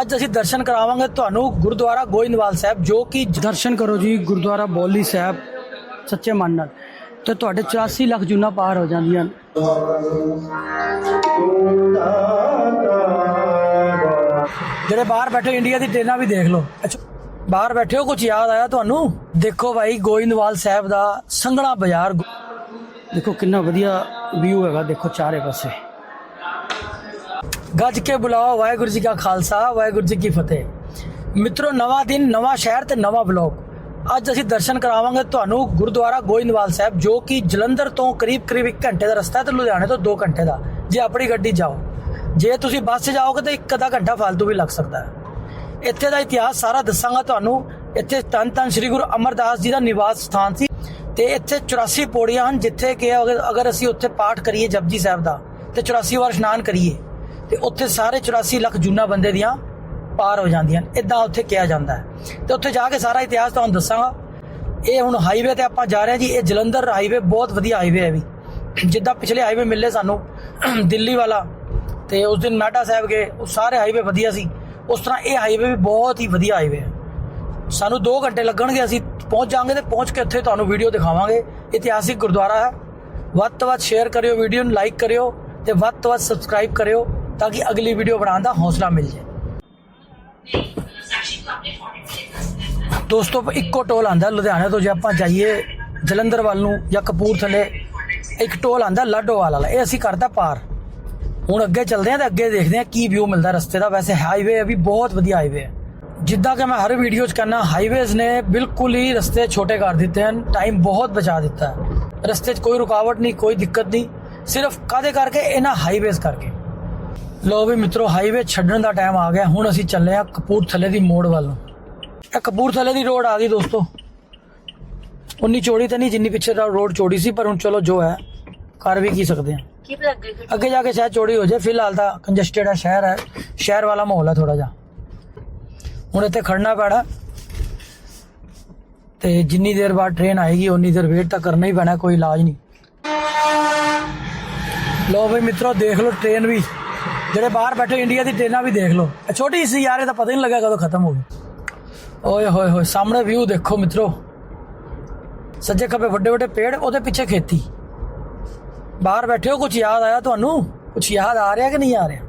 ਅੱਜ ਅਸੀਂ ਦਰਸ਼ਨ ਕਰਾਵਾਂਗੇ ਤੁਹਾਨੂੰ ਗੁਰਦੁਆਰਾ ਗੋਇੰਦਵਾਲ ਸਾਹਿਬ ਜੋ ਕਿ ਦਰਸ਼ਨ ਕਰੋ ਜੀ ਗੁਰਦੁਆਰਾ ਬੋਲੀ ਸਾਹਿਬ ਸੱਚੇ ਮਨ ਨਾਲ। ਤੇ ਤੁਹਾਡੇ 84 ਲੱਖ ਜੂਨਾ ਪਾਰ ਹੋ ਜਾਂਦੀਆਂ ਹਨ ਜਿਹੜੇ ਬਾਹਰ ਬੈਠੇ ਇੰਡੀਆ ਦੀ ਟ੍ਰੇਨਾਂ ਵੀ ਦੇਖ ਲਓ। ਅੱਛਾ ਬਾਹਰ ਬੈਠੇ ਹੋ ਕੁਝ ਯਾਦ ਆਇਆ ਤੁਹਾਨੂੰ? ਦੇਖੋ ਭਾਈ ਗੋਇੰਦਵਾਲ ਸਾਹਿਬ ਦਾ ਸੰਘਣਾ ਬਾਜ਼ਾਰ। ਦੇਖੋ ਕਿੰਨਾ ਵਧੀਆ ਵਿਊ ਹੈਗਾ ਦੇਖੋ ਚਾਰੇ ਪਾਸੇ। ਗੱਜ ਕੇ ਬੁਲਾਓ, ਵਾਹਿਗੁਰੂ ਜੀ ਕਾ ਖਾਲਸਾ, ਵਾਹਿਗੁਰੂ ਜੀ ਕੀ ਫਤਿਹ। ਮਿੱਤਰੋ, ਨਵਾਂ ਦਿਨ, ਨਵਾਂ ਸ਼ਹਿਰ ਤੇ ਨਵਾਂ ਬਲੌਗ। ਅੱਜ ਅਸੀਂ ਦਰਸ਼ਨ ਕਰਾਵਾਂਗੇ ਤੁਹਾਨੂੰ ਗੁਰਦੁਆਰਾ ਗੋਇੰਦਵਾਲ ਸਾਹਿਬ, ਜੋ ਕਿ ਜਲੰਧਰ ਤੋਂ ਕਰੀਬ ਕਰੀਬ 1 ਘੰਟੇ ਦਾ ਰਸਤਾ ਹੈ ਤੇ ਲੁਧਿਆਣੇ ਤੋਂ 2 ਘੰਟੇ ਦਾ। ਜੇ ਆਪਣੀ ਗੱਡੀ ਜਾਓ। ਜੇ ਤੁਸੀਂ ਬੱਸ 'ਚ ਜਾਓਗੇ ਤਾਂ ਇੱਕ ਅੱਧਾ ਘੰਟਾ ਫालतू ਵੀ ਲੱਗ ਸਕਦਾ ਹੈ। ਇੱਥੇ ਦਾ ਇਤਿਹਾਸ ਸਾਰਾ ਦੱਸਾਂਗਾ ਤੁਹਾਨੂੰ। ਇੱਥੇ ਤਨ ਤਨ ਸ੍ਰੀ ਗੁਰੂ ਅਮਰਦਾਸ ਜੀ ਦਾ ਨਿਵਾਸ ਸਥਾਨ ਸੀ ਤੇ ਇੱਥੇ 84 ਪੌੜੀਆਂ ਹਨ, ਜਿੱਥੇ ਕਿ ਅਗਰ ਅਗਰ ਅਸੀਂ ਉੱਥੇ ਪਾਠ ਕਰੀਏ ਜਪਜੀ ਸਾਹਿਬ ਦਾ, ਤੇ 84 ਵਾਰ ਇਸ਼ਨਾਨ ਕਰੀਏ। ਤੇ ਉੱਥੇ ਸਾਰੇ 84 ਲੱਖ ਜੁਨਾ ਬੰਦੇ ਦੀਆਂ ਪਾਰ ਹੋ ਜਾਂਦੀਆਂ ਇਦਾਂ ਉੱਥੇ ਕਿਹਾ ਜਾਂਦਾ ਹੈ। ਤੇ ਉੱਥੇ ਜਾ ਕੇ ਸਾਰਾ ਇਤਿਹਾਸ ਤੁਹਾਨੂੰ ਦੱਸਾਂਗਾ। ਇਹ ਹੁਣ ਹਾਈਵੇ ਤੇ ਆਪਾਂ ਜਾ ਰਹੇ ਹਾਂ ਜੀ। ਇਹ ਜਲੰਧਰ ਹਾਈਵੇ ਬਹੁਤ ਵਧੀਆ ਹਾਈਵੇ ਹੈ ਵੀ। ਜਿੱਦਾਂ ਪਿਛਲੇ ਹਾਈਵੇ ਮਿਲੇ ਸਾਨੂੰ, ਦਿੱਲੀ ਵਾਲਾ, ਤੇ ਉਸ ਦਿਨ ਮਹਿਤਾ ਸਾਹਿਬ ਗਏ। ਉਹ ਸਾਰੇ ਹਾਈਵੇ ਵਧੀਆ ਸੀ। ਉਸ ਤਰ੍ਹਾਂ ਇਹ ਹਾਈਵੇ ਵੀ ਬਹੁਤ ਹੀ ਵਧੀਆ ਹਾਈਵੇ ਹੈ। ਸਾਨੂੰ 2 ਘੰਟੇ ਲੱਗਣਗੇ, ਅਸੀਂ ਪਹੁੰਚ ਜਾਾਂਗੇ ਤੇ ਪਹੁੰਚ ਕੇ ਉੱਥੇ ਤੁਹਾਨੂੰ ਵੀਡੀਓ ਦਿਖਾਵਾਂਗੇ। ਇਤਿਹਾਸਿਕ ਗੁਰਦੁਆਰਾ ਹੈ। ਵੱਧ ਤੋਂ ਵੱਧ ਸ਼ੇਅਰ ਕਰਿਓ ਵੀਡੀਓ ਨੂੰ ਲਾਈਕ ਕਰਿਓ ਤੇ ਵੱਧ ਤੋਂ ਵੱਧ ਸਬਸਕ੍ਰਾਈਬ ਕਰਿਓ। ਤਾਂ ਕਿ ਅਗਲੀ ਵੀਡੀਓ ਬਣਾਉਣ ਦਾ ਹੌਸਲਾ ਮਿਲ ਜਾਏ। ਦੋਸਤੋ, ਇੱਕੋ ਟੋਲ ਆਂਦਾ ਲੁਧਿਆਣੇ ਤੋਂ ਜੇ ਆਪਾਂ ਜਾਈਏ ਜਲੰਧਰ ਵੱਲ ਨੂੰ ਜਾਂ ਕਪੂਰਥਲੇ, ਇੱਕ ਟੋਲ ਆਂਦਾ ਲਾਡੋਵਾਲ ਵਾਲਾ। ਇਹ ਅਸੀਂ ਕਰਦਾ ਪਾਰ। ਹੁਣ ਅੱਗੇ ਚੱਲਦੇ ਆਂ ਤੇ ਅੱਗੇ ਦੇਖਦੇ ਆਂ ਕੀ ਵਿਊ ਮਿਲਦਾ ਰਸਤੇ ਦਾ। ਵੈਸੇ ਹਾਈਵੇ ਹੈ ਵੀ ਬਹੁਤ ਵਧੀਆ ਹਾਈਵੇ ਹੈ ਜਿੱਦਾਂ ਕਿ ਮੈਂ ਹਰ ਵੀਡੀਓ 'ਚ ਕਹਿੰਦਾ ਹਾਈਵੇਜ਼ ਨੇ ਬਿਲਕੁਲ ਹੀ ਰਸਤੇ ਛੋਟੇ ਕਰ ਦਿੱਤੇ ਹਨ ਟਾਈਮ ਬਹੁਤ ਬਚਾ ਦਿੱਤਾ ਹੈ। ਰਸਤੇ 'ਚ ਕੋਈ ਰੁਕਾਵਟ ਨਹੀਂ, ਕੋਈ ਦਿੱਕਤ ਨਹੀਂ। ਸਿਰਫ ਕਾਦੇ ਕਰਕੇ? ਇਹਨਾਂ ਹਾਈਵੇਜ਼ ਕਰਕੇ। ਲੋ ਵੀ ਮਿੱਤਰੋ ਹਾਈਵੇ ਛੱਡਣ ਦਾ ਟਾਈਮ ਆ ਗਿਆ। ਹੁਣ ਅਸੀਂ ਚੱਲੇ ਆ ਕਪੂਰਥਲੇ ਦੀ ਮੋੜ ਵੱਲ ਇਹ ਕਪੂਰਥਲੇ ਦੀ ਰੋਡ ਆ ਗਈ ਦੋਸਤੋ। ਉਨੀ ਚੌੜੀ ਤਾਂ ਨਹੀਂ ਜਿੰਨੀ ਪਿੱਛੇ ਦਾ ਰੋਡ ਚੌੜੀ ਸੀ ਪਰ ਹੁਣ ਚਲੋ ਜੋ ਹੈ ਕਰ ਵੀ ਕੀ ਸਕਦੇ ਆ ਅੱਗੇ ਜਾ ਕੇ ਸ਼ਾਇਦ ਚੌੜੀ ਹੋ ਜਾਏ। ਫਿਲਹਾਲ ਤਾਂ ਕੰਜਸਟਡ ਹੈ ਸ਼ਹਿਰ ਹੈ। ਸ਼ਹਿਰ ਵਾਲਾ ਮਾਹੌਲ ਹੈ ਥੋੜਾ ਜਿਹਾ। ਹੁਣ ਇੱਥੇ ਖੜਨਾ ਪੈਣਾ। ਤੇ ਜਿੰਨੀ ਦੇਰ ਬਾਅਦ ਟ੍ਰੇਨ ਆਏਗੀ ਉਨੀ ਦੇਰ ਵੇਟ ਤਾਂ ਕਰਨਾ ਹੀ ਪੈਣਾ ਕੋਈ ਇਲਾਜ ਨਹੀਂ। ਲੋ ਬਈ ਮਿੱਤਰੋ ਦੇਖ ਲਓ ਟ੍ਰੇਨ ਵੀ। ਜਿਹੜੇ ਬਾਹਰ ਬੈਠੇ ਇੰਡੀਆ ਦੀ ਟ੍ਰੇਨਾਂ ਵੀ ਦੇਖ ਲਓ। ਇਹ ਛੋਟੀ ਸੀ ਯਾਰ, ਇਹ ਤਾਂ ਪਤਾ ਹੀ ਨਹੀਂ ਲੱਗਾ ਕਦੋਂ ਖਤਮ ਹੋ ਗਈ। ਓਏ ਹੋਏ ਹੋਏ, ਸਾਹਮਣੇ ਵਿਊ ਦੇਖੋ ਮਿੱਤਰੋ। ਸੱਜੇ ਖੱਬੇ ਵੱਡੇ ਵੱਡੇ ਪੇੜ, ਉਹਦੇ ਪਿੱਛੇ ਖੇਤੀ। ਬਾਹਰ ਬੈਠੇ ਹੋ ਕੁਝ ਯਾਦ ਆਇਆ ਤੁਹਾਨੂੰ? ਕੁਝ ਯਾਦ ਆ ਰਿਹਾ ਕਿ ਨਹੀਂ ਆ ਰਿਹਾ?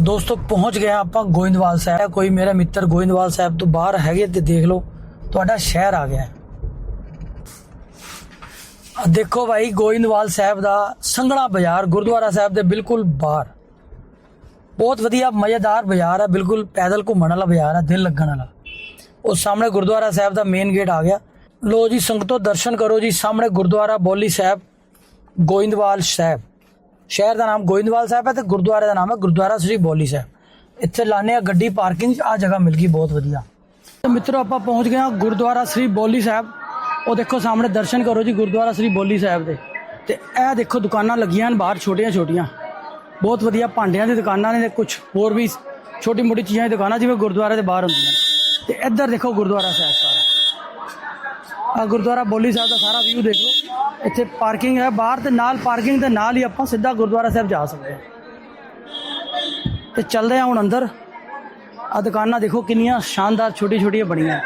ਦੋਸਤੋ, ਪਹੁੰਚ ਗਏ ਆਪਾਂ ਗੋਇੰਦਵਾਲ ਸਾਹਿਬ। ਕੋਈ ਮੇਰਾ ਮਿੱਤਰ ਗੋਇੰਦਵਾਲ ਸਾਹਿਬ ਤੋਂ ਬਾਹਰ ਹੈਗੇ ਤੇ ਦੇਖ ਲਓ, ਤੁਹਾਡਾ ਸ਼ਹਿਰ ਆ ਗਿਆ ਦੇਖੋ ਭਾਈ, ਗੋਇੰਦਵਾਲ ਸਾਹਿਬ ਦਾ ਸੰਘਣਾ ਬਾਜ਼ਾਰ ਗੁਰਦੁਆਰਾ ਸਾਹਿਬ ਦੇ ਬਿਲਕੁਲ ਬਾਹਰ। ਬਹੁਤ ਵਧੀਆ, ਮਜ਼ੇਦਾਰ ਬਾਜ਼ਾਰ ਆ, ਬਿਲਕੁਲ ਪੈਦਲ ਘੁੰਮਣ ਵਾਲਾ ਬਾਜ਼ਾਰ ਆ, ਦਿਲ ਲੱਗਣ ਵਾਲਾ। ਉਹ ਸਾਹਮਣੇ ਗੁਰਦੁਆਰਾ ਸਾਹਿਬ ਦਾ ਮੇਨ ਗੇਟ ਆ ਗਿਆ। ਲੋ ਜੀ, ਸੰਗਤੋ ਦਰਸ਼ਨ ਕਰੋ ਜੀ, ਸਾਹਮਣੇ ਗੁਰਦੁਆਰਾ ਬੋਲੀ ਸਾਹਿਬ, ਗੋਇੰਦਵਾਲ ਸਾਹਿਬ। ਸ਼ਹਿਰ ਦਾ ਨਾਮ ਗੋਇੰਦਵਾਲ ਸਾਹਿਬ ਹੈ ਤੇ ਗੁਰਦੁਆਰੇ ਦਾ ਨਾਮ ਹੈ ਗੁਰਦੁਆਰਾ ਸ੍ਰੀ ਬੋਲੀ ਸਾਹਿਬ। ਇੱਥੇ ਲਾਣੇ ਆ ਗੱਡੀ ਪਾਰਕਿੰਗ ਆ ਜਗ੍ਹਾ ਮਿਲ ਗਈ, ਬਹੁਤ ਵਧੀਆ। ਤੇ ਮਿੱਤਰੋ, ਆਪਾਂ ਪਹੁੰਚ ਗਏ ਹਾਂ ਗੁਰਦੁਆਰਾ ਸ੍ਰੀ ਬੋਲੀ ਸਾਹਿਬ। ਉਹ ਦੇਖੋ, ਸਾਹਮਣੇ ਦਰਸ਼ਨ ਕਰੋ ਜੀ, ਗੁਰਦੁਆਰਾ ਸ੍ਰੀ ਬੋਲੀ ਸਾਹਿਬ ਦੇ। ਤੇ ਇਹ ਦੇਖੋ, ਦੁਕਾਨਾਂ ਲੱਗੀਆਂ ਹਨ ਬਾਹਰ ਛੋਟੀਆਂ ਛੋਟੀਆਂ ਬਹੁਤ ਵਧੀਆ ਭਾਂਡਿਆਂ ਦੀ ਦੁਕਾਨਾਂ ਨੇ ਤੇ ਕੁਝ ਹੋਰ ਵੀ ਛੋਟੀ ਮੋਟੀ ਚੀਜ਼ਾਂ ਦੀ ਦੁਕਾਨਾਂ ਜਿਵੇਂ ਗੁਰਦੁਆਰੇ ਦੇ ਬਾਹਰ ਹੁੰਦੀਆਂ ਨੇ। ਤੇ ਇੱਧਰ ਦੇਖੋ ਗੁਰਦੁਆਰਾ ਸਾਹਿਬ ਸਾਰਾ। ਆ ਗੁਰਦੁਆਰਾ ਬੋਲੀ ਸਾਹਿਬ ਦਾ ਸਾਰਾ ਵਿਊ ਦੇਖ ਲਓ। ਇੱਥੇ ਪਾਰਕਿੰਗ ਹੈ, ਬਾਹਰ ਤੇ ਨਾਲ ਪਾਰਕਿੰਗ ਦੇ ਨਾਲ ਹੀ ਆਪਾਂ ਸਿੱਧਾ ਗੁਰਦੁਆਰਾ ਸਾਹਿਬ ਜਾ ਸਕਦੇ ਹਾਂ। ਤੇ ਚੱਲਦੇ ਹਾਂ ਹੁਣ ਅੰਦਰ। ਆ ਦੁਕਾਨਾਂ ਦੇਖੋ ਕਿੰਨੀਆਂ ਸ਼ਾਨਦਾਰ ਛੋਟੀ ਛੋਟੀਆਂ ਬਣੀਆਂ।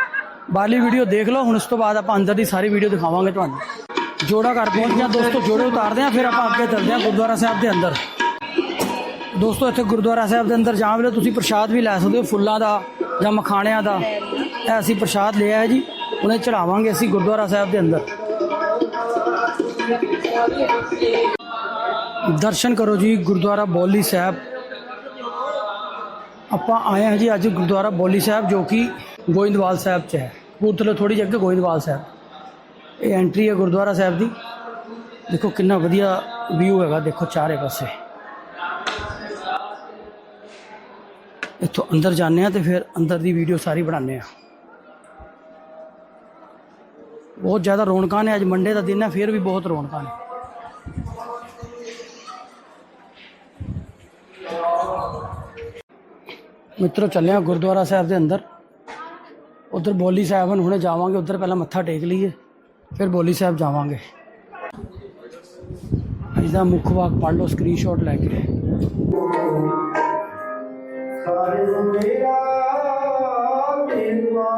ਬਾਹਰਲੀ ਵੀਡੀਓ ਦੇਖ ਲਓ, ਹੁਣ ਉਸ ਤੋਂ ਬਾਅਦ ਆਪਾਂ ਅੰਦਰ ਦੀ ਸਾਰੀ ਵੀਡੀਓ ਦਿਖਾਵਾਂਗੇ ਤੁਹਾਨੂੰ। ਜੋੜਾ ਘਰ ਪਹੁੰਚ ਗਿਆ ਦੋਸਤੋ, ਜੋੜੇ ਉਤਾਰਦੇ ਆ ਫਿਰ ਆਪਾਂ ਅੱਗੇ ਚੱਲਦੇ ਹਾਂ ਗੁਰਦੁਆਰਾ ਸਾਹਿਬ ਦੇ ਅੰਦਰ। ਦੋਸਤੋ, ਇੱਥੇ ਗੁਰਦੁਆਰਾ ਸਾਹਿਬ ਦੇ ਅੰਦਰ ਜਾਣ ਵੇਲੇ ਤੁਸੀਂ ਪ੍ਰਸ਼ਾਦ ਵੀ ਲੈ ਸਕਦੇ ਹੋ, ਫੁੱਲਾਂ ਦਾ ਜਾਂ ਮਖਾਣਿਆਂ ਦਾ। ਇਹ ਅਸੀਂ ਪ੍ਰਸ਼ਾਦ ਲਿਆ ਹੈ ਜੀ, ਉਹਨੇ ਚੜਾਵਾਂਗੇ ਅਸੀਂ ਗੁਰਦੁਆਰਾ ਸਾਹਿਬ ਦੇ ਅੰਦਰ। ਦਰਸ਼ਨ ਕਰੋ ਜੀ, ਗੁਰਦੁਆਰਾ ਬੋਲੀ ਸਾਹਿਬ। ਆਪਾਂ ਆਏ ਹਾਂ ਜੀ ਅੱਜ ਗੁਰਦੁਆਰਾ ਬੋਲੀ ਸਾਹਿਬ, ਜੋ ਕਿ ਗੋਇੰਦਵਾਲ ਸਾਹਿਬ 'ਚ ਹੈ। ਕਪੂਰਥਲੇ ਥੋੜੀ ਜਿਹੀ ਅੱਗੇ ਗੋਇੰਦਵਾਲ ਸਾਹਿਬ। ਇਹ ਐਂਟਰੀ ਹੈ ਗੁਰਦੁਆਰਾ ਸਾਹਿਬ ਦੀ। ਦੇਖੋ ਕਿੰਨਾ ਵਧੀਆ ਵਿਊ ਹੈਗਾ, ਦੇਖੋ ਚਾਰੇ ਪਾਸੇ। ਇੱਥੋਂ ਅੰਦਰ ਜਾਂਦੇ ਆ ਤੇ ਫਿਰ ਅੰਦਰ ਦੀ ਵੀਡੀਓ ਸਾਰੀ ਬਣਾਉਂਦੇ ਆ ਬਹੁਤ ਜ਼ਿਆਦਾ ਰੌਣਕਾਂ ਨੇ, ਅੱਜ ਮੰਡੇ ਦਾ ਦਿਨ ਹੈ, ਫਿਰ ਵੀ ਬਹੁਤ ਰੌਣਕਾਂ ਨੇ। ਮਿੱਤਰੋ, ਚੱਲੇ ਆ ਗੁਰਦੁਆਰਾ ਸਾਹਿਬ ਦੇ ਅੰਦਰ। ਉਧਰ ਬੋਲੀ ਸਾਹਿਬ ਹਨ, ਹੁਣੇ ਜਾਵਾਂਗੇ, ਉਧਰ ਪਹਿਲਾਂ ਮੱਥਾ ਟੇਕ ਲਈਏ, ਫਿਰ ਬੋਲੀ ਸਾਹਿਬ ਜਾਵਾਂਗੇ। ਅੱਜ ਦਾ ਮੁੱਖ ਵਾਕ ਪੜ੍ਹ ਲਓ ਸਕਰੀਨਸ਼ਾਟ ਲੈ ਕੇ। ਸਾਰੇ ਨੂੰ ਮੇਰਾ ਮੇਵਾ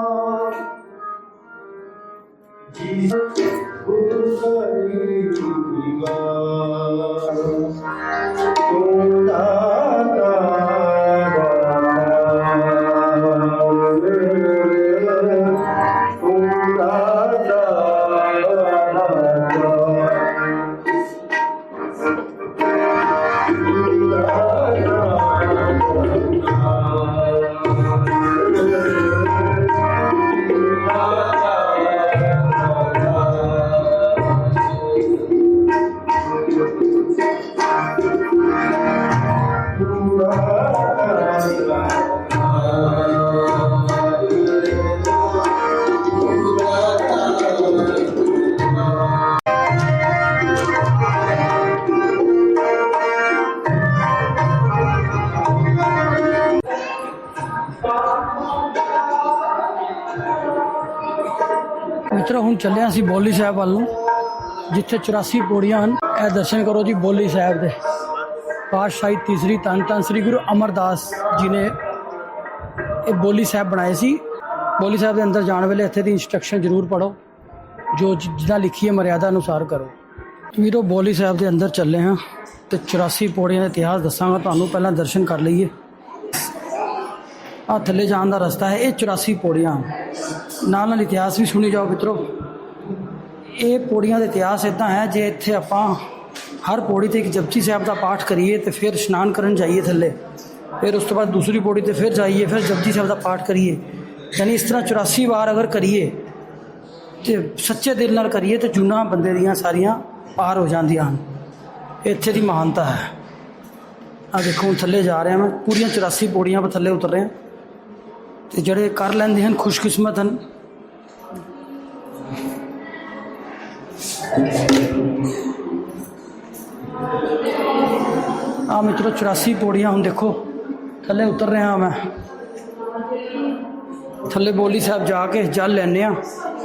ਜੀ ਗੁਰੂ ਕਰੀ ਚੱਲੇ ਹਾਂ ਅਸੀਂ ਬੋਲੀ ਸਾਹਿਬ ਵੱਲ ਨੂੰ, ਜਿੱਥੇ 84 ਪੌੜੀਆਂ ਹਨ। ਇਹ ਦਰਸ਼ਨ ਕਰੋ ਜੀ ਬੋਲੀ ਸਾਹਿਬ ਦੇ। ਪਾਤਸ਼ਾਹੀ ਤੀਸਰੀ ਧੰਨ ਧੰਨ ਸ੍ਰੀ ਗੁਰੂ ਅਮਰਦਾਸ ਜੀ ਨੇ ਇਹ ਬੋਲੀ ਸਾਹਿਬ ਬਣਾਏ ਸੀ। ਬੋਲੀ ਸਾਹਿਬ ਦੇ ਅੰਦਰ ਜਾਣ ਵੇਲੇ ਇੱਥੇ ਦੀ ਇਨਸਟਰਕਸ਼ਨ ਜ਼ਰੂਰ ਪੜੋ ਜੋ ਜਿੱਦਾਂ ਲਿਖੀ ਹੈ ਮਰਿਆਦਾ ਅਨੁਸਾਰ ਕਰੋ। ਵੀਰੋ, ਬੋਲੀ ਸਾਹਿਬ ਦੇ ਅੰਦਰ ਚੱਲੇ ਹਾਂ ਤੇ 84 ਪੌੜੀਆਂ ਦਾ ਇਤਿਹਾਸ ਦੱਸਾਂਗਾ। ਤੁਹਾਨੂੰ ਪਹਿਲਾਂ ਦਰਸ਼ਨ ਕਰ ਲਈਏ। ਆ ਥੱਲੇ ਜਾਣ ਦਾ ਰਸਤਾ ਹੈ, ਇਹ 84 ਪੌੜੀਆਂ। ਹਨ। ਨਾਲ ਨਾਲ ਇਤਿਹਾਸ ਵੀ ਸੁਣੀ ਜਾਓ ਮਿੱਤਰੋ। ਇਹ ਪੌੜੀਆਂ ਦਾ ਇਤਿਹਾਸ ਇਦਾਂ ਹੈ, ਜੇ ਇੱਥੇ ਆਪਾਂ ਹਰ ਪੌੜੀ ਤੇ ਇੱਕ ਜਪਜੀ ਸਾਹਿਬ ਦਾ ਪਾਠ ਕਰੀਏ ਤੇ ਫਿਰ ਇਸ਼ਨਾਨ ਕਰਨ ਜਾਈਏ ਥੱਲੇ, ਫਿਰ ਉਸ ਤੋਂ ਬਾਅਦ ਦੂਸਰੀ ਪੌੜੀ ਤੇ ਫਿਰ ਜਾਈਏ, ਫਿਰ ਜਪਜੀ ਸਾਹਿਬ ਦਾ ਪਾਠ ਕਰੀਏ, ਯਾਨੀ ਇਸ ਤਰ੍ਹਾਂ 84 ਵਾਰ ਅਗਰ ਕਰੀਏ ਤੇ ਸੱਚੇ ਦਿਲ ਨਾਲ ਕਰੀਏ ਤੇ ਜੁਨਾ ਬੰਦੇ ਦੀਆਂ ਸਾਰੀਆਂ ਪਾਰ ਹੋ ਜਾਂਦੀਆਂ ਹਨ। ਇੱਥੇ ਦੀ ਮਹਾਨਤਾ ਹੈ। ਆ ਦੇਖੋ, ਹੁਣ ਥੱਲੇ ਜਾ ਰਹੇ ਹਾਂ ਮੈਂ, ਪੂਰੀਆਂ 84 ਪੌੜੀਆਂ 'ਤੇ ਥੱਲੇ ਉਤਰ ਰਹੇ। ਹਾਂ ਤੇ ਜਿਹੜੇ ਕਰ ਲੈਂਦੇ ਹਨ, ਖੁਸ਼ਕਿਸਮਤ ਹਨ ਆ ਮਿੱਤਰੋ 84 ਪੌੜੀਆਂ ਹੁਣ ਦੇਖੋ ਥੱਲੇ ਉਤਰ ਰਿਹਾ ਮੈਂ ਥੱਲੇ ਬੋਲੀ ਸਾਹਿਬ ਜਾ ਕੇ ਜਲ ਲੈਂਦੇ ਆ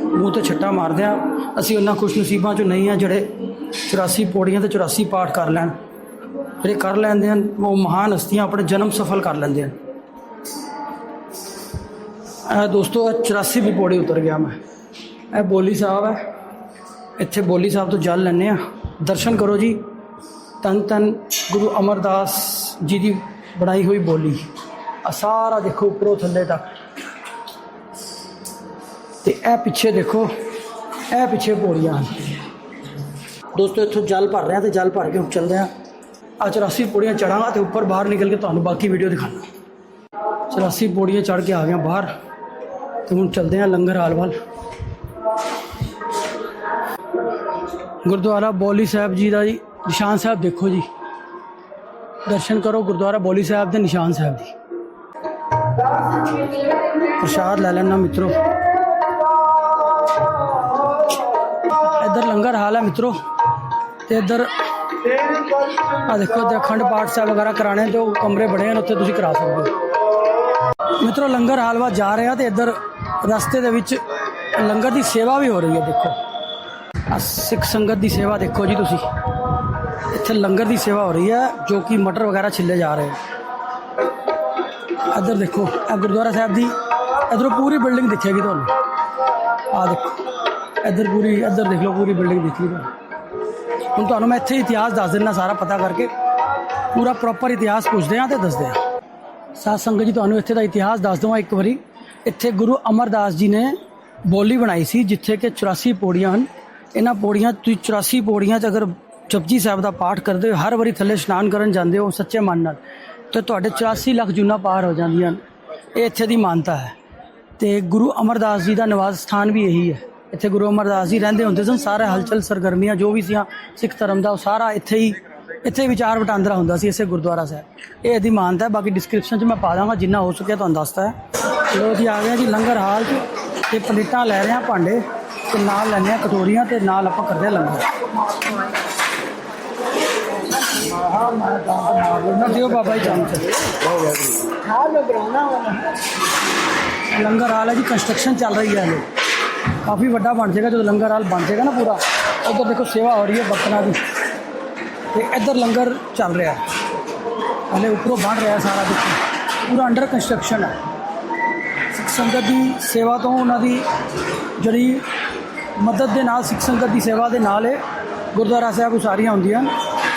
ਮੂੰਹ ਤੇ ਛੱਟਾ ਮਾਰਦੇ ਆ ਅਸੀਂ ਉਹਨਾਂ ਖੁਸ਼ ਨਸੀਬਾਂ ਚੋਂ ਨਹੀਂ ਆ ਜਿਹੜੇ 84 ਪੌੜੀਆਂ ਤੇ 84 ਪਾਠ ਕਰ ਲੈਣ ਜਿਹੜੇ ਕਰ ਲੈਂਦੇ ਹਨ ਉਹ ਮਹਾਨ ਹਸਤੀਆਂ ਆਪਣੇ ਜਨਮ ਸਫਲ ਕਰ ਲੈਂਦੇ ਹਨ ਇਹ ਦੋਸਤੋ ਇਹ 84 ਵੀ ਪੌੜੀ ਉਤਰ ਗਿਆ ਮੈਂ ਇਹ ਬੋਲੀ ਸਾਹਿਬ ਹੈ ਇੱਥੇ ਬੋਲੀ ਸਾਹਿਬ ਤੋਂ ਜਲ ਲੈਂਦੇ ਆ ਦਰਸ਼ਨ ਕਰੋ ਜੀ। ਤਨ ਤਨ ਗੁਰੂ ਅਮਰਦਾਸ ਜੀ ਦੀ ਬਣਾਈ ਹੋਈ ਬੋਲੀ। ਆ ਸਾਰਾ ਦੇਖੋ ਉੱਪਰੋਂ ਥੱਲੇ ਤੱਕ। ਤੇ ਇਹ ਪਿੱਛੇ ਦੇਖੋ, ਇਹ ਪਿੱਛੇ ਪੌੜੀਆਂ ਹਨ। ਦੋਸਤੋ, ਇੱਥੋਂ ਜਲ ਭਰ ਰਿਹਾ ਤੇ ਜਲ ਭਰ ਕੇ ਹੁਣ ਚੱਲਦੇ ਆ ਆ 84 ਪੌੜੀਆਂ ਚੜਾਂਗਾ ਤੇ ਉੱਪਰ ਬਾਹਰ ਨਿਕਲ ਕੇ ਤੁਹਾਨੂੰ ਬਾਕੀ ਵੀਡੀਓ ਦਿਖਾਣਾ 84 ਪੌੜੀਆਂ ਚੜ ਕੇ ਆ ਗਿਆ ਬਾਹਰ। ਤੇ ਹੁਣ ਚੱਲਦੇ ਆ ਲੰਗਰ ਹਾਲ ਵੱਲ। ਗੁਰਦੁਆਰਾ ਬੋਲੀ ਸਾਹਿਬ ਜੀ ਦਾ ਜੀ ਨਿਸ਼ਾਨ ਸਾਹਿਬ ਦੇਖੋ ਜੀ। ਦਰਸ਼ਨ ਕਰੋ ਗੁਰਦੁਆਰਾ ਬੋਲੀ ਸਾਹਿਬ ਦੇ ਨਿਸ਼ਾਨ ਸਾਹਿਬ ਦੀ ਪ੍ਰਸ਼ਾਦ ਲੈ ਲੈਣਾ ਮਿੱਤਰੋ। ਇੱਧਰ ਲੰਗਰ ਹਾਲ ਹੈ ਮਿੱਤਰੋ। ਤੇ ਇੱਧਰ ਆ ਦੇਖੋ ਇੱਧਰ ਅਖੰਡ ਪਾਠ ਸਾਹਿਬ ਵਗੈਰਾ ਕਰਾਣੇ ਤੇ ਉਹ ਕਮਰੇ ਬਣੇ ਹਨ, ਉੱਥੇ ਤੁਸੀਂ ਕਰਾ ਸਕਦੇ ਹੋ। ਮਿੱਤਰੋ ਲੰਗਰ ਹਾਲ ਵਾ ਜਾ ਰਿਹਾ ਆ ਤੇ ਇੱਧਰ ਰਸਤੇ ਦੇ ਵਿੱਚ ਲੰਗਰ ਦੀ ਸੇਵਾ ਵੀ ਹੋ ਰਹੀ ਹੈ, ਦੇਖੋ। ਆ ਸਿੱਖ ਸੰਗਤ ਦੀ ਸੇਵਾ ਦੇਖੋ ਜੀ ਤੁਸੀਂ। ਇੱਥੇ ਲੰਗਰ ਦੀ ਸੇਵਾ ਹੋ ਰਹੀ ਹੈ, ਜੋ ਕਿ ਮਟਰ ਵਗੈਰਾ ਛਿੱਲੇ ਜਾ ਰਹੇ ਇੱਧਰ ਦੇਖੋ, ਇਹ ਗੁਰਦੁਆਰਾ ਸਾਹਿਬ ਦੀ, ਇੱਧਰੋਂ ਪੂਰੀ ਬਿਲਡਿੰਗ ਦਿਖੇਗੀ ਤੁਹਾਨੂੰ। ਆ ਦੇਖੋ, ਇੱਧਰ ਪੂਰੀ, ਇੱਧਰ ਦੇਖ ਲਓ, ਪੂਰੀ ਬਿਲਡਿੰਗ ਦਿਖੀ ਤੁਹਾਨੂੰ। ਹੁਣ ਤੁਹਾਨੂੰ ਮੈਂ ਇੱਥੇ ਇਤਿਹਾਸ ਦੱਸ ਦਿੰਦਾ ਸਾਰਾ ਪਤਾ ਕਰਕੇ। ਪੂਰਾ ਪ੍ਰੋਪਰ ਇਤਿਹਾਸ ਪੁੱਛਦੇ ਆ ਤੇ ਦੱਸਦੇ ਆ ਸਾਧ ਸੰਗਤ ਜੀ, ਤੁਹਾਨੂੰ ਇੱਥੇ ਦਾ ਇਤਿਹਾਸ ਦੱਸ ਦਵਾਂ ਇੱਕ ਵਾਰੀ। ਇੱਥੇ ਗੁਰੂ ਅਮਰਦਾਸ ਜੀ ਨੇ ਬੋਲੀ ਬਣਾਈ ਸੀ, ਜਿੱਥੇ ਕਿ 84 ਪੌੜੀਆਂ ਹਨ। ਇਹਨਾਂ ਪੌੜੀਆਂ, ਤੁਸੀਂ 84 ਪੌੜੀਆਂ 'ਚ ਅਗਰ ਜਪਜੀ ਸਾਹਿਬ ਦਾ ਪਾਠ ਕਰਦੇ ਹੋ, ਹਰ ਵਾਰੀ ਥੱਲੇ ਇਸ਼ਨਾਨ ਕਰਨ ਜਾਂਦੇ ਹੋ ਸੱਚੇ ਮਨ ਨਾਲ, ਤੇ ਤੁਹਾਡੇ 84 ਲੱਖ ਜੁਨਾ ਪਾਰ ਹੋ ਜਾਂਦੀਆਂ ਹਨ ਇਹ ਇੱਥੇ ਦੀ ਮਾਨਤਾ ਹੈ। ਤੇ ਗੁਰੂ ਅਮਰਦਾਸ ਜੀ ਦਾ ਨਿਵਾਸ ਸਥਾਨ ਵੀ ਇਹੀ ਹੈ। ਇੱਥੇ ਗੁਰੂ ਅਮਰਦਾਸ ਜੀ ਰਹਿੰਦੇ ਹੁੰਦੇ ਸਨ, ਸਾਰਾ ਹਲਚਲ, ਸਰਗਰਮੀਆਂ, ਜੋ ਵੀ ਸੀਆਂ ਸਿੱਖ ਧਰਮ ਦਾ, ਉਹ ਸਾਰਾ ਇੱਥੇ ਹੀ, ਇੱਥੇ ਵਿਚਾਰ ਵਟਾਂਦਰਾ ਹੁੰਦਾ ਸੀ ਇਸੇ ਗੁਰਦੁਆਰਾ ਸਾਹਿਬ। ਇਹ ਇਹਦੀ ਮਾਨਤਾ ਹੈ। ਬਾਕੀ ਡਿਸਕ੍ਰਿਪਸ਼ਨ 'ਚ ਮੈਂ ਪਾ ਦਾਂਗਾ, ਜਿੰਨਾ ਹੋ ਸਕਿਆ ਤੁਹਾਨੂੰ ਦੱਸਦਾ ਹੈ। ਚਲੋ ਜੀ, ਆ ਗਏ ਜੀ ਲੰਗਰ ਹਾਲ 'ਚ, ਤੇ ਪਲੇਟਾਂ ਲੈ ਰਹੇ ਹਾਂ ਭਾਂਡੇ। ਤੇ ਨਾਲ ਲੈਂਦੇ ਹਾਂ, ਕਟੋਰੀਆਂ ਤੇ ਨਾਲ ਆਪਾਂ ਕਰਦੇ ਹਾਂ ਲੰਗਰ। ਹਾਂ ਮੈਂ ਤਾਂ ਦਿਓ ਬਾਬਾ ਜੀ ਚਮਚ ਲੰਗਰ ਹਾਲ ਹੈ ਜੀ ਕੰਸਟਰਕਸ਼ਨ ਚੱਲ ਰਹੀ ਹੈ ਹਲੇ ਕਾਫੀ ਵੱਡਾ ਬਣ ਜਾਏਗਾ, ਜਦੋਂ ਲੰਗਰ ਹਾਲ ਬਣ ਜਾਏਗਾ ਨਾ ਪੂਰਾ, ਉਧਰ ਦੇਖੋ ਸੇਵਾ ਹੋ ਰਹੀ ਹੈ ਬਰਤਨਾਂ ਦੀ। ਤੇ ਇੱਧਰ ਲੰਗਰ ਚੱਲ ਰਿਹਾ। ਹਲੇ ਉੱਪਰੋਂ ਬਣ ਰਿਹਾ ਸਾਰਾ ਦੇਖੋ ਪੂਰਾ ਅੰਡਰ ਕੰਸਟਰਕਸ਼ਨ ਹੈ। ਸੰਗਤ ਦੀ ਸੇਵਾ ਤੋਂ ਉਹਨਾਂ ਦੀ ਜਿਹੜੀ ਮਦਦ ਦੇ ਨਾਲ, ਸਿੱਖ ਸੰਗਤ ਦੀ ਸੇਵਾ ਦੇ ਨਾਲ ਇਹ ਗੁਰਦੁਆਰਾ ਸਾਹਿਬ ਉਸਾਰੀਆਂ ਹੁੰਦੀਆਂ ਹਨ।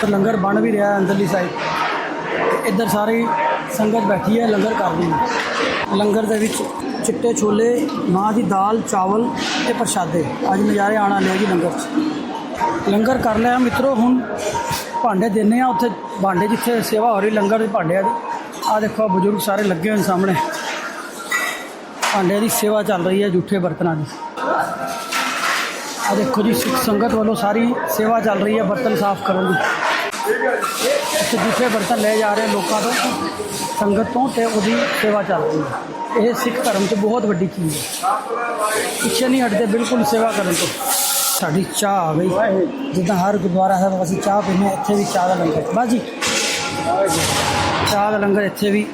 ਤੇ ਲੰਗਰ ਬਣ ਵੀ ਰਿਹਾ ਅੰਦਰਲੀ ਸਾਈਡ ਇੱਧਰ ਸਾਰੀ ਸੰਗਤ ਬੈਠੀ ਹੈ, ਲੰਗਰ ਕਰ ਰਹੀ ਹੈ। ਲੰਗਰ ਦੇ ਵਿੱਚ ਚਿੱਟੇ ਛੋਲੇ ਮਾਂ ਦੀ ਦਾਲ, ਚਾਵਲ ਤੇ ਪ੍ਰਸ਼ਾਦੇ। ਅੱਜ ਨਜ਼ਾਰੇ ਆਣ ਵਾਲੇ ਆ ਜੀ ਲੰਗਰ 'ਚ। ਲੰਗਰ ਕਰ ਲਿਆ ਮਿੱਤਰੋ, ਹੁਣ ਭਾਂਡੇ ਦਿੰਨੇ ਆ ਉੱਥੇ, ਭਾਂਡੇ ਜਿੱਥੇ ਸੇਵਾ ਹੋ ਰਹੀ, ਲੰਗਰ ਦੇ ਭਾਂਡਿਆਂ ਦੀ। ਆ ਦੇਖੋ ਬਜ਼ੁਰਗ ਸਾਰੇ ਲੱਗੇ ਹੋਏ ਸਾਹਮਣੇ। ਭਾਂਡਿਆਂ ਦੀ ਸੇਵਾ ਚੱਲ ਰਹੀ ਹੈ, ਜੂਠੇ ਬਰਤਨਾਂ ਦੀ। ਆ ਦੇਖੋ ਜੀ ਸਿੱਖ ਸੰਗਤ ਵੱਲੋਂ ਸਾਰੀ ਸੇਵਾ ਚੱਲ ਰਹੀ ਹੈ ਬਰਤਨ ਸਾਫ਼ ਕਰਨ ਦੀ। ਇੱਥੇ ਜੂਠੇ ਬਰਤਨ ਲੈ ਜਾ ਰਹੇ ਲੋਕਾਂ ਤੋਂ ਸੰਗਤ ਤੋਂ ਤੇ ਉਹਦੀ ਸੇਵਾ ਚੱਲ ਰਹੀ ਹੈ। ਇਹ ਸਿੱਖ ਧਰਮ 'ਚ ਬਹੁਤ ਵੱਡੀ ਚੀਜ਼ ਹੈ। ਪਿੱਛੇ ਨਹੀਂ ਹਟਦੇ ਬਿਲਕੁਲ ਸੇਵਾ ਕਰਨ ਤੋਂ। ਸਾਡੀ ਚਾਹ ਆ ਗਈ। ਜਿੱਦਾਂ ਹਰ ਗੁਰਦੁਆਰਾ ਸਾਹਿਬ ਅਸੀਂ ਚਾਹ ਪੀਂਦੇ ਹਾਂ, ਇੱਥੇ ਵੀ ਚਾਹ ਦਾ ਲੰਗਰ। ਬਸ ਜੀ। ਚਾਹ ਦਾ ਲੰਗਰ ਇੱਥੇ ਵੀ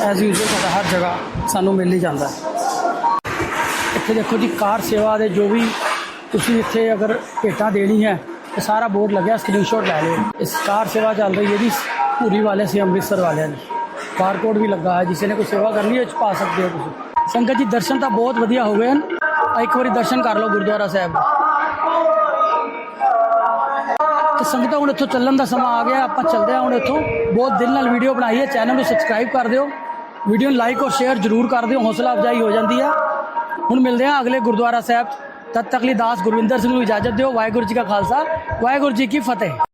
ਐਸ ਯੂਜ਼ੁਅਲ ਸਾਡਾ ਹਰ ਜਗ੍ਹਾ ਸਾਨੂੰ ਮਿਲ ਹੀ ਜਾਂਦਾ ਇੱਥੇ ਦੇਖੋ ਜੀ ਕਾਰ ਸੇਵਾ ਦੇ ਜੋ ਵੀ ਤੁਸੀਂ ਇੱਥੇ ਅਗਰ ਭੇਟਾਂ ਦੇਣੀ ਹੈ ਤੇ ਸਾਰਾ ਬੋਰਡ ਲੱਗਿਆ ਸਕਰੀਨਸ਼ਾਟ ਲੈ ਲਿਓ। ਇਸ ਕਾਰ ਸੇਵਾ ਚੱਲ ਰਹੀ ਹੈ ਜੀ ਪੂਰੀ ਵਾਲੇ ਸੀ, ਅੰਮ੍ਰਿਤਸਰ ਵਾਲਿਆਂ ਦੀ। ਬਾਰਕੋਡ ਵੀ ਲੱਗਾ ਹੈ, ਜਿਸ ਨੇ ਕੋਈ ਸੇਵਾ ਕਰਨੀ ਹੈ ਇਹ 'ਚ ਪਾ ਸਕਦੇ ਹੋ ਤੁਸੀਂ। ਸੰਗਤ ਜੀ, ਦਰਸ਼ਨ ਤਾਂ ਬਹੁਤ ਵਧੀਆ ਹੋ ਗਏ ਹਨ ਇੱਕ ਵਾਰੀ ਦਰਸ਼ਨ ਕਰ ਲਓ ਗੁਰਦੁਆਰਾ ਸਾਹਿਬ ਦੇ। ਤੇ ਸੰਗਤਾਂ ਹੁਣ ਇੱਥੋਂ ਚੱਲਣ ਦਾ ਸਮਾਂ ਆ ਗਿਆ, ਆਪਾਂ ਚੱਲਦੇ ਹਾਂ ਹੁਣ ਇੱਥੋਂ। ਬਹੁਤ ਦਿਲ ਨਾਲ ਵੀਡੀਓ ਬਣਾਈ ਹੈ ਚੈਨਲ ਨੂੰ ਸਬਸਕ੍ਰਾਈਬ ਕਰ ਦਿਓ। ਵੀਡੀਓ ਨੂੰ ਲਾਈਕ ਔਰ ਸ਼ੇਅਰ ਜ਼ਰੂਰ ਕਰ ਦਿਓ, ਹੌਸਲਾ ਅਫਜ਼ਾਈ ਹੋ ਜਾਂਦੀ ਹੈ। ਹੁਣ ਮਿਲਦੇ ਹਾਂ ਅਗਲੇ ਗੁਰਦੁਆਰਾ ਸਾਹਿਬ ਤਦ ਤੱਕ ਲਈ ਦਾਸ ਗੁਰਵਿੰਦਰ ਸਿੰਘ ਨੂੰ ਇਜਾਜ਼ਤ ਦਿਓ ਵਾਹਿਗੁਰੂ ਜੀ ਕਾ ਖਾਲਸਾ ਵਾਹਿਗੁਰੂ ਜੀ ਕੀ ਫਤਿਹ